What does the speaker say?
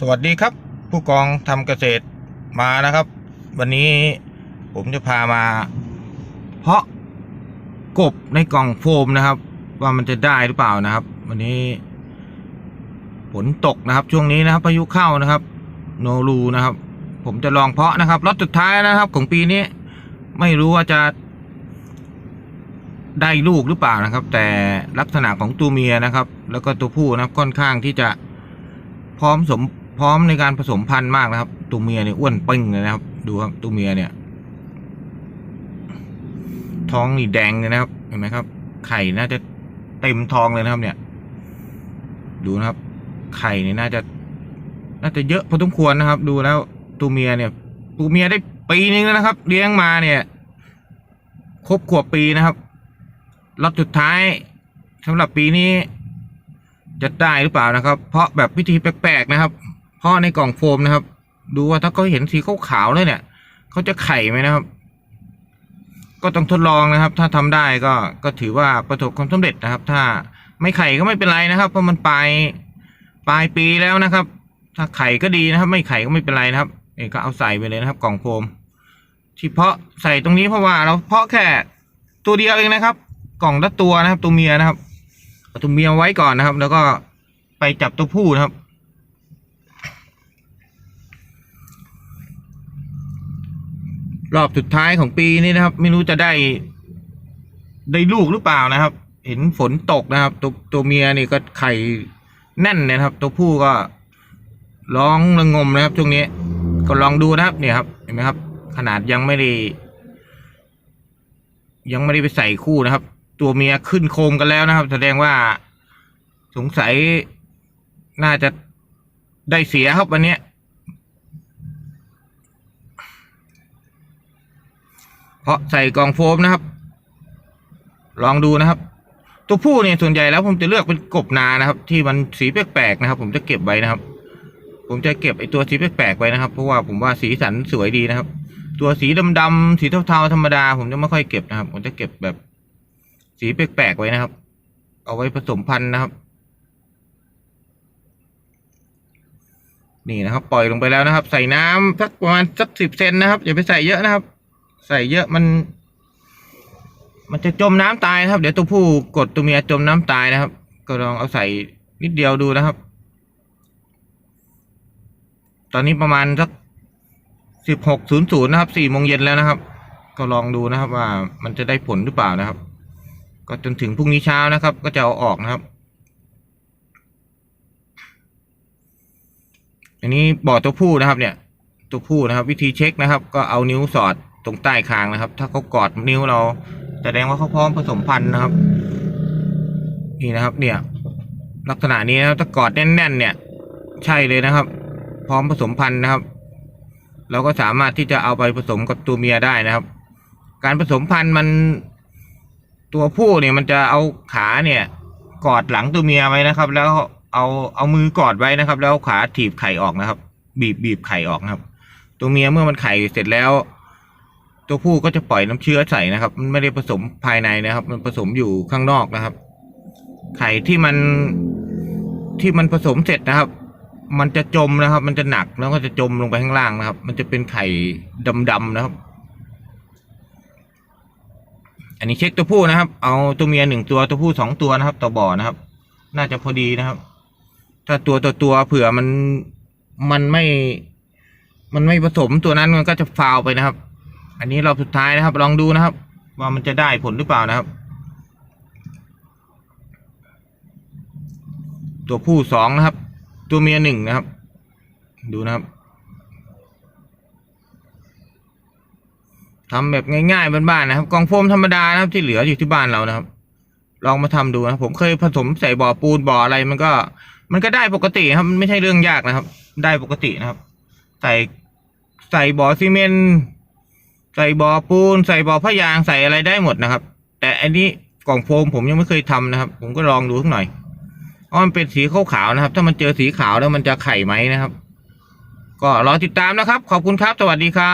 สวัสดีครับ ผู้กองทำเกษตรมานะครับ วันนี้ผมจะพามา เพาะกบในกล่องโฟมนะครับ ว่ามันจะได้หรือเปล่านะครับ วันนี้ฝนตกนะครับช่วงนี้นะครับพายุเข้านะครับ โนรูนะครับ ผมจะลองเพาะนะครับรอบสุดท้ายนะครับ ของปีนี้ ไม่รู้ว่าจะ ได้ลูกหรือเปล่านะครับ แต่ลักษณะของตัวเมียนะครับ แล้วก็ตัวผู้นะครับค่อนข้างที่จะพร้อมสม พร้อมในการผสมพันธุ์มากนะครับ ตัวเมียเนี่ยอ้วนปึ้งเลยนะครับ ดูครับตัวเมียเนี่ย ท้องนี่แดงเลยนะครับ เห็นไหมครับ ไข่น่าจะเต็มท้องเลยนะครับ เนี่ย ดูนะครับ ไข่เนี่ยน่าจะ น่าจะเยอะพอสมควรนะครับ ดูแล้วตัวเมียเนี่ยตัวเมียได้ปีนึงแล้วนะครับ เลี้ยงมาเนี่ย ครบขวบปีนะครับรอบสุดท้ายสำหรับปีนี้จะได้หรือเปล่านะครับ เพราะแบบวิธีแปลกๆนะครับ เพราะในกล่องโฟมนะครับ ดูว่าถ้าเขาเห็นสีขาวๆเลยเนี่ยเขาจะไข่ไหมนะครับ ก็ต้องทดลองนะครับ ถ้าทำได้ก็ก็ถือว่าประสบความสำเร็จนะครับ ถ้าไม่ไข่ก็ไม่เป็นไรนะครับ เพราะมันปลายปลายปีแล้วนะครับ ถ้าไข่ก็ดีนะครับ ไม่ไข่ก็ไม่เป็นไรนะครับเอกก็เอาใส่ไปเลยนะครับ กล่องโฟมที่เพาะใส่ตรงนี้เพราะว่าเราเพาะแค่ตัวเดียวเองนะครับ กล่องละตัวนะครับ ตัวเมียนะครับเอาตัวเมียไว้ก่อนนะครับ แล้วก็ไปจับตัวผู้นะครับ รอบสุดท้ายของปีนี้นะครับ ไม่รู้จะได้ ได้ลูกหรือเปล่านะครับ เห็นฝนตกนะครับ ตัวตัวเมียนี่ก็ไข่แน่นนะครับ ตัวผู้ก็ร้องระงมนะครับช่วงนี้ ก็ลองดูนะครับเนี่ยครับ เห็นไหมครับ ขนาดยังไม่ได้ ยังไม่ได้ไปใส่คู่นะครับ ตัวเมียขึ้นโคมกันแล้วนะครับ แสดงว่าสงสัยน่าจะได้เสียครับวันนี้ เพราะใส่กล่องโฟมนะครับ ลองดูนะครับ ตัวผู้เนี่ยส่วนใหญ่แล้วผมจะเลือกเป็นกบนานะครับ ที่มันสีแปลกๆนะครับ ผมจะเก็บไว้นะครับ ผมจะเก็บไอตัวสีแปลกๆไว้นะครับ เพราะว่าผมว่าสีสันสวยดีนะครับ ตัวสีดำๆสีเทาๆธรรมดา ผมจะไม่ค่อยเก็บนะครับ ผมจะเก็บแบบสีแปลกๆไว้นะครับ เอาไว้ผสมพันธุ์นะครับ นี่นะครับ ปล่อยลงไปแล้วนะครับ ใส่น้ำสักประมาณสักสิบเซนนะครับอย่าไปใส่เยอะนะครับ ใส่เยอะมัน มันจะจมน้ำตายครับ เดี๋ยวตัวผู้กดตัวเมียจมน้ำตายนะครับ ก็ลองเอาใส่นิดเดียวดูนะครับ ตอนนี้ประมาณสักสิบหกศูนย์ศูนย์นะครับสี่โมงเย็นแล้วนะครับ ก็ลองดูนะครับว่ามันจะได้ผลหรือเปล่านะครับ ก็จนถึงพรุ่งนี้เช้านะครับ ก็จะเอาออกนะครับอันนี้บ่อตัวผู้นะครับเนี่ย ตัวผู้นะครับ วิธีเช็คนะครับ ก็เอานิ้วสอด ตรงใต้คางนะครับ ถ้าเขากอดนิ้วเราแสดงว่าเขาพร้อมผสมพันธุ์นะครับ นี่นะครับ เนี่ย ลักษณะนี้นะถ้ากอดแน่น ๆ เนี่ย ใช่เลยนะครับ พร้อมผสมพันธุ์นะครับ เราก็สามารถที่จะเอาไปผสมกับตัวเมียได้นะครับ การผสมพันธุ์มันตัวผู้เนี่ยมันจะเอาขาเนี่ย กอดหลังตัวเมียไว้นะครับ แล้วเอาเอามือกอดไว้นะครับ แล้วขาถีบไข่ออกนะครับ บีบบีบไข่ออกนะครับ ตัวเมียเมื่อมันไข่เสร็จแล้ว ตัวผู้ก็จะปล่อยน้ำเชื้อใส่นะครับ มันไม่ได้ผสมภายในนะครับ มันผสมอยู่ข้างนอกนะครับ ไข่ที่มันที่มันผสมเสร็จนะครับ มันจะจมนะครับ มันจะหนักแล้วก็จะจมลงไปข้างล่างนะครับ มันจะเป็นไข่ดำๆนะครับ อันนี้เช็คตัวผู้นะครับ เอาตัวเมียหนึ่งตัวตัวผู้สองตัวนะครับ ต่อบ่อนะครับ น่าจะพอดีนะครับ ถ้าตัวต่อตัวเผื่อมันมันไม่ มันไม่ผสมตัวนั้นมันก็จะฟาวไปนะครับ อันนี้รอบสุดท้ายนะครับ ลองดูนะครับ ว่ามันจะได้ผลหรือเปล่านะครับ ตัวผู้สองนะครับ ตัวเมียหนึ่งนะครับ ดูนะครับทำแบบง่ายๆบ้านๆนะครับกองโฟมธรรมดานะครับที่เหลืออยู่ที่บ้านเรานะครับ ลองมาทำดูนะผมเคยผสมใส่บ่อปูนบ่ออะไรมันก็ มันก็ได้ปกติครับมันไม่ใช่เรื่องยากนะครับ ได้ปกตินะครับ ใส่ใส่บ่อซีเมนต์ ใส่บ่อปูน ใส่บ่อพะยางใส่อะไรได้หมดนะครับ แต่อันนี้กล่องโฟมผมยังไม่เคยทำนะครับ ผมก็ลองดูสักหน่อยเพราะมันเป็นสีขาวๆนะครับ ถ้ามันเจอสีขาวแล้วมันจะไข่ไหมนะครับ ก็รอติดตามนะครับ ขอบคุณครับ สวัสดีครับ